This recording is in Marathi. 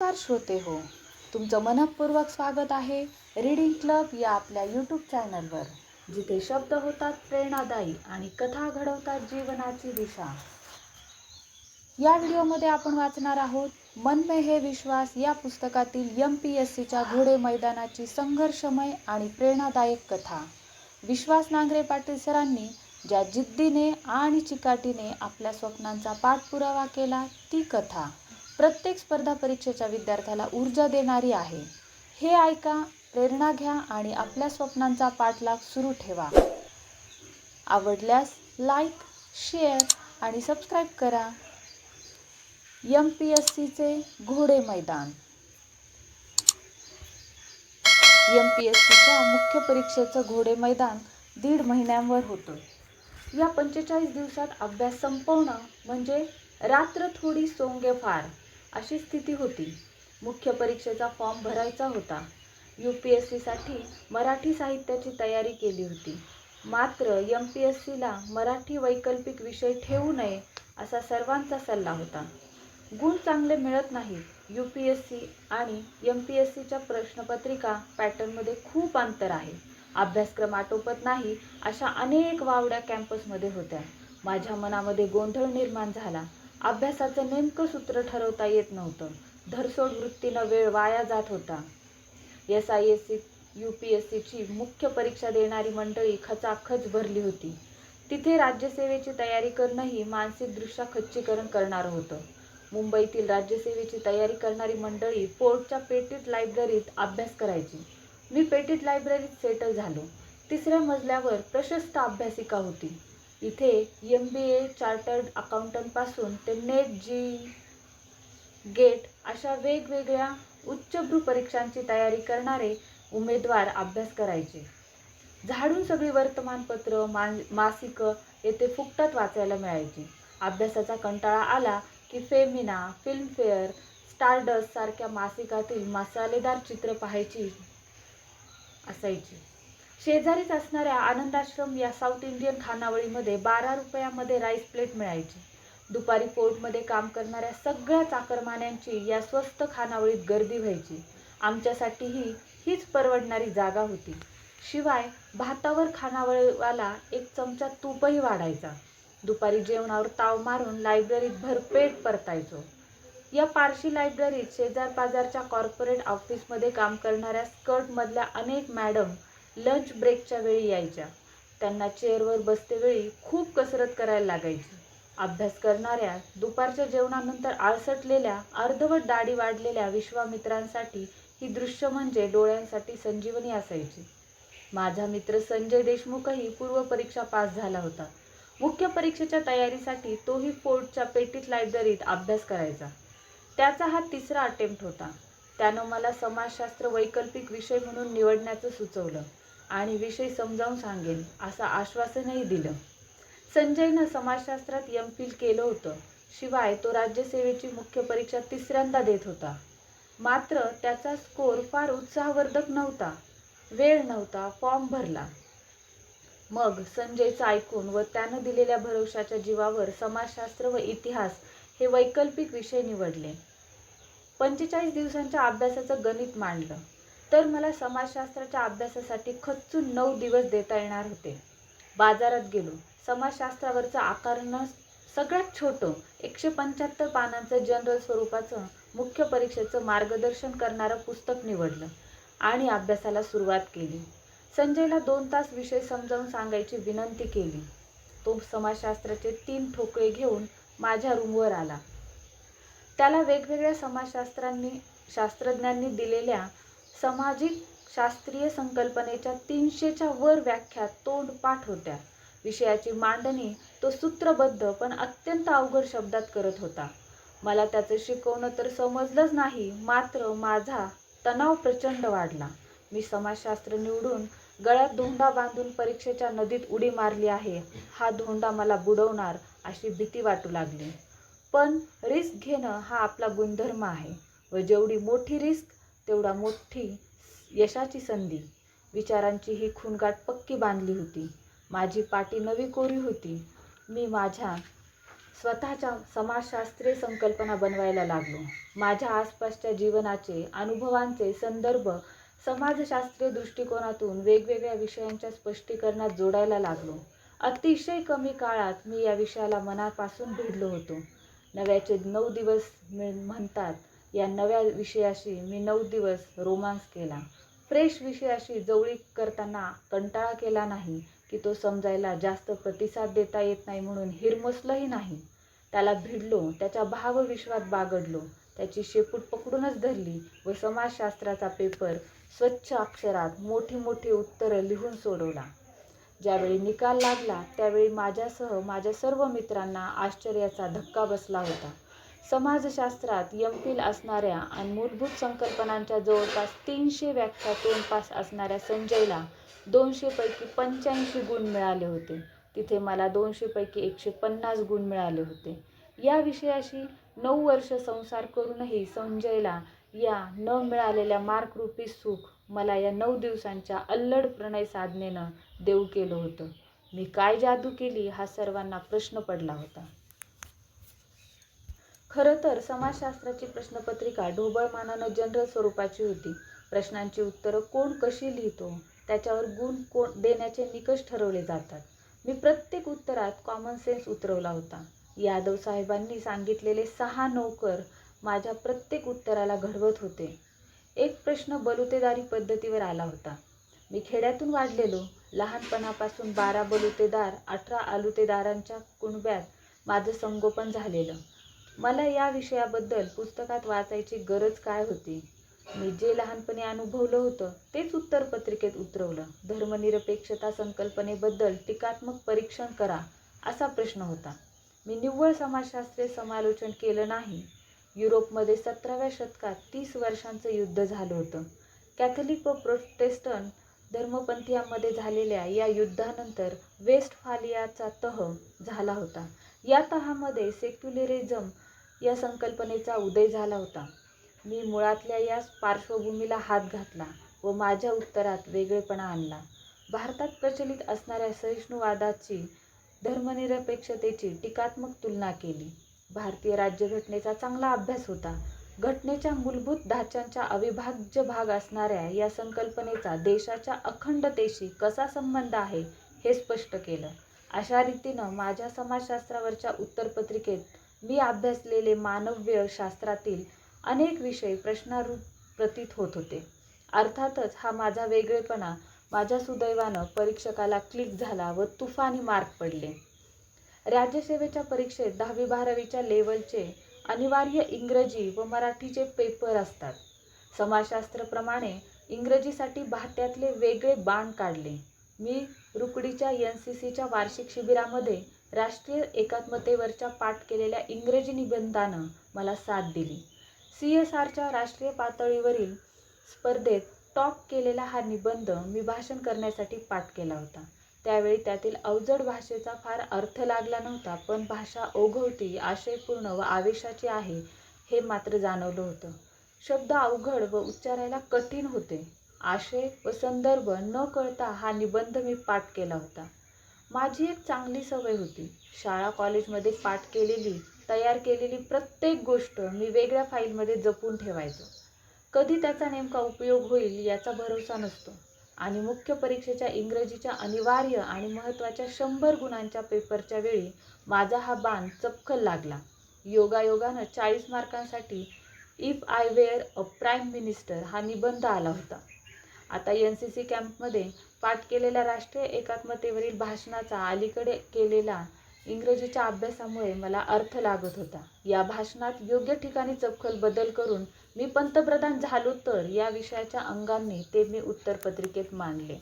नमस्कार श्रोते हो तुमचं मनपूर्वक स्वागत आहे रीडिंग क्लब या आपल्या यूट्यूब चॅनलवर जिथे शब्द होतात प्रेरणादायी आणि कथा घडवतात जीवनाची दिशा. या व्हिडिओमध्ये आपण वाचणार आहोत मन में हे विश्वास या पुस्तकातील एम पी एस सीच्या घोडे मैदानाची संघर्षमय आणि प्रेरणादायक कथा. विश्वास नांगरे पाटील सरांनी ज्या जिद्दीने आणि चिकाटीने आपल्या स्वप्नांचा पाठपुरावा केला ती कथा. प्रत्येक स्पर्धा परीक्षेच्या विद्यार्थ्याला ऊर्जा देणारी आहे. हे ऐका प्रेरणा घ्या आणि आपल्या स्वप्नांचा पाठलाग सुरू ठेवा. आवडल्यास लाईक शेअर आणि सबस्क्राईब करा. एम पी एस सीचे घोडे मैदान. एम पी एस सीच्या मुख्य परीक्षेचं घोडे मैदान दीड महिन्यांवर होतं. या पंचेचाळीस दिवसात अभ्यास संपवणं म्हणजे रात्र थोडी सोंगे फार. अशी स्थिती होती. मुख्य परीक्षेचा फॉर्म भरायचा होता. यू पी एस सीसाठी मराठी साहित्याची तयारी केली होती. मात्र एम पी एस सीला मराठी वैकल्पिक विषय ठेवू नये असा सर्वांचा सल्ला होता. गुण चांगले मिळत नाहीत. यू पी एस सी आणि एम पी एस सीच्या प्रश्नपत्रिका पॅटर्नमध्ये खूप अंतर आहे. अभ्यासक्रम आटोपत नाही अशा अनेक वावड्या कॅम्पसमध्ये होत्या. माझ्या मनामध्ये गोंधळ निर्माण झाला. अभ्यासाचं नेमकं सूत्र ठरवता येत नव्हतं. धरसोड वृत्तीनं वेळ वाया जात होता. S I S C U P S सीची मुख्य परीक्षा देणारी मंडळी खचाखच भरली होती. तिथे राज्यसेवेची तयारी करणंही मानसिकदृष्ट्या खच्चीकरण करणारं होतं. मुंबईतील राज्यसेवेची तयारी करणारी मंडळी पोर्टच्या पेटीत लायब्ररीत अभ्यास करायची. मी पेटीत लायब्ररीत सेटल झालो. तिसऱ्या मजल्यावर प्रशस्त अभ्यासिका होती. इथे एम बी ए चार्टर्ड अकाउंटंटपासून ते नेट जी गेट अशा वेगवेगळ्या उच्चभ्रू परीक्षांची तयारी करणारे उमेदवार अभ्यास करायचे. झाडून सगळी वर्तमानपत्र मान मासिकं येथे फुकटात वाचायला मिळायची. अभ्यासाचा कंटाळा आला की फेमिना फिल्मफेअर स्टारडस्ट सारख्या मासिकातील मसालेदार चित्र पाहायची असायची. शेजारीच असणाऱ्या आनंदाश्रम या साऊथ इंडियन खानावळीमध्ये बारा रुपयामध्ये राईस प्लेट मिळायची. दुपारी पोर्टमध्ये काम करणाऱ्या सगळ्या चाकरमान्यांची या स्वस्त खानावळीत गर्दी व्हायची. आमच्यासाठीही हीच परवडणारी जागा होती. शिवाय भातावर खानावळीवाला एक चमचा तूपही वाढायचा. दुपारी जेवणावर ताव मारून लायब्ररीत भरपेट परतायचो. या पारशी लायब्ररीत शेजार पाजारच्या कॉर्पोरेट ऑफिसमध्ये काम करणाऱ्या स्कर्टमधल्या अनेक मॅडम लंच ब्रेकच्या वेळी यायच्या. त्यांना चेअरवर बसतेवेळी खूप कसरत करायला लागायची. अभ्यास करणाऱ्या दुपारच्या जेवणानंतर आळसटलेल्या अर्धवट दाढी वाढलेल्या विश्वामित्रांसाठी ही दृश्य म्हणजे डोळ्यांसाठी संजीवनी असायची. माझा मित्र संजय देशमुखही पूर्व परीक्षा पास झाला होता. मुख्य परीक्षेच्या तयारीसाठी तोही फोर्टच्या पेटीत लायब्ररीत अभ्यास करायचा. त्याचा हा तिसरा अटेम्प्ट होता. त्यानं मला समाजशास्त्र वैकल्पिक विषय म्हणून निवडण्याचं सुचवलं. आणि विषय समजावून सांगेन असं आश्वासनही दिलं. संजयनं समाजशास्त्रात एम फिल केलं होतं. शिवाय तो राज्यसेवेची मुख्य परीक्षा तिसऱ्यांदा देत होता. मात्र त्याचा स्कोर फार उत्साहवर्धक नव्हता. वेळ नव्हता फॉर्म भरला. मग संजयचं ऐकून व त्यानं दिलेल्या भरवशाच्या जीवावर समाजशास्त्र व इतिहास हे वैकल्पिक विषय निवडले. पंचेचाळीस दिवसांच्या अभ्यासाचं गणित मांडलं. तर मला समाजशास्त्राच्या अभ्यासासाठी खच्चून नऊ दिवस देता येणार होते. बाजारात गेलो. समाजशास्त्रावरचं आकारणं सगळ्यात छोटं एकशे पंच्याहत्तर पानांचं जनरल स्वरूपाचं मुख्य परीक्षेचं मार्गदर्शन करणारं पुस्तक निवडलं आणि अभ्यासाला सुरुवात केली. संजयला दोन तास विषय समजावून सांगायची विनंती केली. तो समाजशास्त्राचे तीन ठोकळे घेऊन माझ्या रूमवर आला. त्याला वेगवेगळ्या समाजशास्त्रांनी शास्त्रज्ञांनी दिलेल्या सामाजिक शास्त्रीय संकल्पनेच्या तीनशेच्या वर व्याख्या तोंडपाठ होत्या. विषयाची मांडणी तो सूत्रबद्ध पण अत्यंत अवघड शब्दात करत होता. मला त्याचं शिकवणं तर समजलंच नाही मात्र माझा तणाव प्रचंड वाढला. मी समाजशास्त्र निवडून गळ्यात धोंडा बांधून परीक्षेच्या नदीत उडी मारली आहे. हा धोंडा मला बुडवणार अशी भीती वाटू लागली. पण रिस्क घेणं हा आपला गुणधर्म आहे व जेवढी मोठी रिस्क तेवढा मोठी यशाची संधी. विचारांची ही खूणगाठ पक्की बांधली होती. माझी पाटी नवी कोरी होती. मी माझ्या स्वतःच्या समाजशास्त्रीय संकल्पना बनवायला लागलो. माझ्या आसपासच्या जीवनाचे अनुभवांचे संदर्भ समाजशास्त्रीय दृष्टिकोनातून वेगवेगळ्या विषयांच्या स्पष्टीकरणात जोडायला लागलो. अतिशय कमी काळात मी या विषयाला मनापासून भिडलो होतो. नव्याचे नऊ दिवस म्हणतात या नव्या विषयाशी मी नऊ दिवस रोमांस केला. फ्रेश विषयाशी जवळीक करताना कंटाळा केला नाही की तो समजायला जास्त प्रतिसाद देता येत नाही म्हणून हिरमसलंही नाही. त्याला भिडलो त्याच्या भावविश्वात बागडलो त्याची शेपूट पकडूनच धरली व समाजशास्त्राचा पेपर स्वच्छ अक्षरात मोठी मोठी उत्तरं लिहून सोडवला. ज्यावेळी निकाल लागला त्यावेळी माझ्यासह माझ्या सर्व मित्रांना आश्चर्याचा धक्का बसला होता. समाजशास्त्रात यम फिल असणाऱ्या आणि मूलभूत संकल्पनांच्या जवळपास तीनशे व्याख्या तोंडपास असणाऱ्या संजयला दोनशेपैकी पंच्याऐंशी गुण मिळाले होते. तिथे मला दोनशेपैकी एकशे पन्नास गुण मिळाले होते. या विषयाशी नऊ वर्ष संसार करूनही संजयला या न मिळालेल्या मार्करूपी सुख मला या नऊ दिवसांच्या अल्लड प्रणय साधनेनं देऊ केलं होतं. मी काय जादू केली हा सर्वांना प्रश्न पडला होता. खरं तर समाजशास्त्राची प्रश्नपत्रिका ढोबळमानानं जनरल स्वरूपाची होती. प्रश्नांची उत्तरं कोण कशी लिहितो? त्याच्यावर गुण कोण देण्याचे निकष ठरवले जातात. मी प्रत्येक उत्तरात कॉमन सेन्स उतरवला होता. यादव साहेबांनी सांगितलेले सहा नोकर माझ्या प्रत्येक उत्तराला घडवत होते. एक प्रश्न बलुतेदारी पद्धतीवर आला होता. मी खेड्यातून वाढलेलो. लहानपणापासून बारा बलुतेदार अठरा आलुतेदारांच्या कुणब्यात माझं संगोपन झालेलं. मला या विषयाबद्दल पुस्तकात वाचायची गरज काय होती? मी जे लहानपणी अनुभवलं होतं तेच उत्तर पत्रिकेत उतरवलं. धर्मनिरपेक्षता संकल्पनेबद्दल टीकात्मक परीक्षण करा असा प्रश्न होता. मी निव्वळ समाजशास्त्रीय समालोचन केलं नाही. युरोपमध्ये सतराव्या शतकात तीस वर्षांचं युद्ध झालं होतं. कॅथलिक व प्रोटेस्टंट धर्मपंथीयांमध्ये झालेल्या या युद्धानंतर वेस्टफालियाचा तह झाला होता. या तहामध्ये सेक्युलरिझम या संकल्पनेचा उदय झाला होता. मी मुळातल्या या पार्श्वभूमीला हात घातला व माझ्या उत्तरात वेगळेपणा आणला. भारतात प्रचलित असणाऱ्या सहिष्णुवादाची धर्मनिरपेक्षतेची टीकात्मक तुलना केली. भारतीय राज्यघटनेचा चांगला अभ्यास होता. घटनेच्या मूलभूत ढाच्यांचा अविभाज्य भाग असणाऱ्या या संकल्पनेचा देशाच्या अखंडतेशी कसा संबंध आहे हे स्पष्ट केलं. अशा रीतीनं माझ्या समाजशास्त्रावरच्या उत्तरपत्रिकेत मी अभ्यासलेले मानव्य शास्त्रातील अनेक विषय प्रश्नारूप प्रतीत होत होते. अर्थातच हा माझा वेगळेपणा माझ्या सुदैवानं परीक्षकाला क्लिक झाला व तुफानी मार्क पडले. राज्यसेवेच्या परीक्षेत दहावी बारावीच्या लेवलचे अनिवार्य इंग्रजी व मराठीचे पेपर असतात. समाजशास्त्रप्रमाणे इंग्रजीसाठी भात्यातले वेगळे बाण काढले. मी रुकडीच्या एन सी सीच्या वार्षिक शिबिरामध्ये राष्ट्रीय एकात्मतेवरच्या पाठ केलेल्या इंग्रजी निबंधानं मला साथ दिली. सी एस आरच्या राष्ट्रीय पातळीवरील स्पर्धेत टॉप केलेला हा निबंध मी भाषण करण्यासाठी पाठ केला होता. त्यावेळी त्यातील अवजड भाषेचा फार अर्थ लागला नव्हता पण भाषा ओघवती आशयपूर्ण व आवेशाची आहे हे मात्र जाणवलं होतं. शब्द अवघड व उच्चारायला कठीण होते. आशय व संदर्भ न कळता हा निबंध मी पाठ केला होता. माझी एक चांगली सवय होती. शाळा कॉलेजमध्ये पाठ केलेली तयार केलेली प्रत्येक गोष्ट मी वेगळ्या फाईलमध्ये जपून ठेवायचो. कधी त्याचा नेमका उपयोग होईल याचा भरोसा नसतो. आणि मुख्य परीक्षेच्या इंग्रजीच्या अनिवार्य आणि महत्त्वाच्या शंभर गुणांच्या पेपरच्या वेळी माझा हा बाण चपखल लागला. योगायोगानं चाळीस मार्कांसाठी if I were a prime minister हा निबंध आला होता. आता एन सी सी कॅम्पमध्ये पाठ केलेल्या राष्ट्रीय एकात्मतेवरील भाषणाचा अलीकडे केलेला इंग्रजीच्या अभ्यासामुळे मला अर्थ लागत होता. या भाषणात योग्य ठिकाणी चपखल बदल करून मी पंतप्रधान झालो तर या विषयाच्या अंगाने ते मी उत्तरपत्रिकेत मांडले.